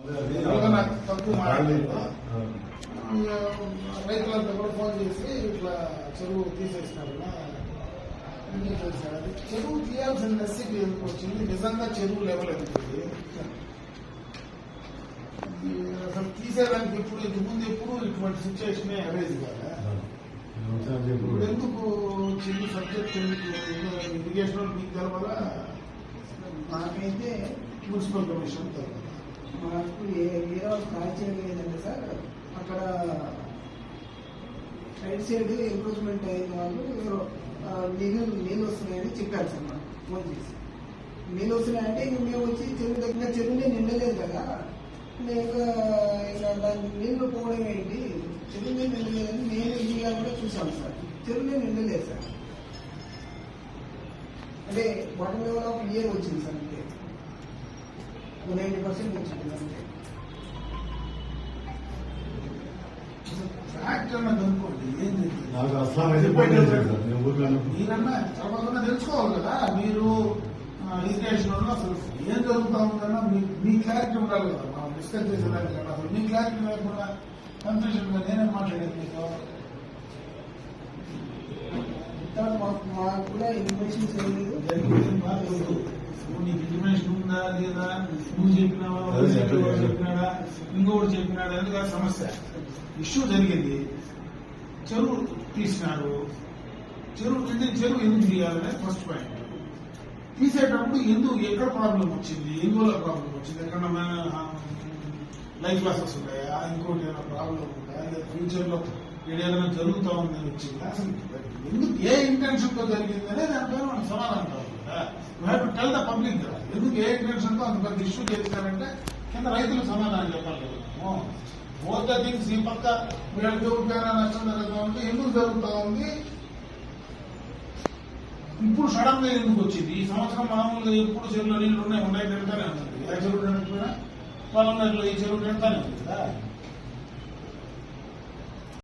ఎవరైనా తక్కువ మాట్లాడారు రైతులంతా కూడా ఫోన్ చేసి ఇట్లా చెరువు తీసేసినారు అన్నీ చేశారు అది చెరువు తీయాల్సిన నెస్సిటీ ఎందుకు వచ్చింది నిజంగా చెరువు లెవెల్ ఎంత ఇది? ఇది అసలు తీసేదానికి ఎప్పుడు ఇంతకు ముందు ఎప్పుడు ఇటువంటి సిచ్యువేషన్ అరేజ్ కాదా ఇప్పుడు ఎందుకు వచ్చింది సబ్జెక్ట్ ఎందుకు ఇరిగేషన్ మీకు తెలవాలా మాకైతే మున్సిపల్ కమిషన్ తెలవాలా మాకు ఏ ఏ కాల్చేది ఏంటంటే సార్. అక్కడ రైట్ సైడ్ ఎంక్రోచ్మెంట్ అయిన వాళ్ళు ఎవరో, నీళ్ళు నీళ్ళు వస్తున్నాయని చెప్పారు సార్ మాకు ఫోన్ చేసి. నీళ్ళు వస్తున్నాయంటే ఇంక మేము వచ్చి చెరువు దగ్గర చెరువునే నిండలేదు కదా. నేను ఇంకా దానికి నీళ్ళు పోవడం ఏంటి? చెరువునే నిండలేదని నేను ఇండియా కూడా చూసాను సార్. చెరువునే నిండలేదు సార్. అంటే వాటర్ లెవెల్ ఆఫ్ ఇయర్ వచ్చింది సార్. నైంటీ పర్సెంట్ వచ్చింది అంతే అనుకోండి ఏం. మీరన్నా తర్వాత తెలుసుకోవాలి కదా మీరు ఇరిగేషన్ వల్ల అసలు ఏం జరుగుతా ఉందన్నా మీ మీ క్లారిటీ ఉండాలి కదా మనం డిస్కస్ చేసేదానికి కదా అసలు మీ క్లారిటీ లేకుండా కన్ఫ్యూజన్గా నేనే మాట్లాడేది మాకు? మాకు కూడా ఇన్ఫర్మేషన్స్ ఏం లేదు జరిగింది ఏం బాధ లేదు. నువ్వు నీకు ఇన్ఫర్మేషన్ ఉందా లేదా నువ్వు చెప్పినావా. చెప్పినాడా? ఇంకొకటి చెప్పినాడా? అనేది కాదు సమస్య. ఇష్యూ జరిగింది. చెరువు తీసినారు చెరువు చెరువు ఎందుకు తీయాలనే ఫస్ట్ పాయింట్ తీసేటప్పుడు ఎందుకు ఎక్కడ ప్రాబ్లం వచ్చింది? ఎందువల్ల ప్రాబ్లం వచ్చింది? ఎక్కడ లైఫ్ లాసెస్ ఉన్నాయా ఇంకోటి ఏమైనా ప్రాబ్లం ఉందా? లేదా ఫ్యూచర్లో ఇక్కడ ఏదైనా జరుగుతా ఉందని వచ్చింది అసలు ఎందుకు ఏ ఇంటెన్షన్తో జరిగింది అనేది దానిపైన మనం సమాధానం కావాలి కదా. టెల్ ద పబ్లిక్ కదా. ఎందుకు ఏ ఇంటెన్షన్తో అంత పెద్ద ఇష్యూ చేస్తారంటే కింద రైతులకు సమాధానం చెప్పాలి కదా. బోత్ థింగ్స్ ఈ పక్క వీళ్ళకి జరుగుతారా నష్టం జరుగుతూ ఉంటే ఎందుకు జరుగుతూ ఉంది? ఇప్పుడు సడన్గా ఎందుకు వచ్చింది? ఈ సంవత్సరం మామూలుగా ఎప్పుడు చెరువులో నీళ్ళు ఉన్నాయి ఉన్నాయి తింటానే ఉంటుంది ఏ చెరువు పొలం నీళ్ళు ఈ చెరువు తింటానే ఉంది కదా.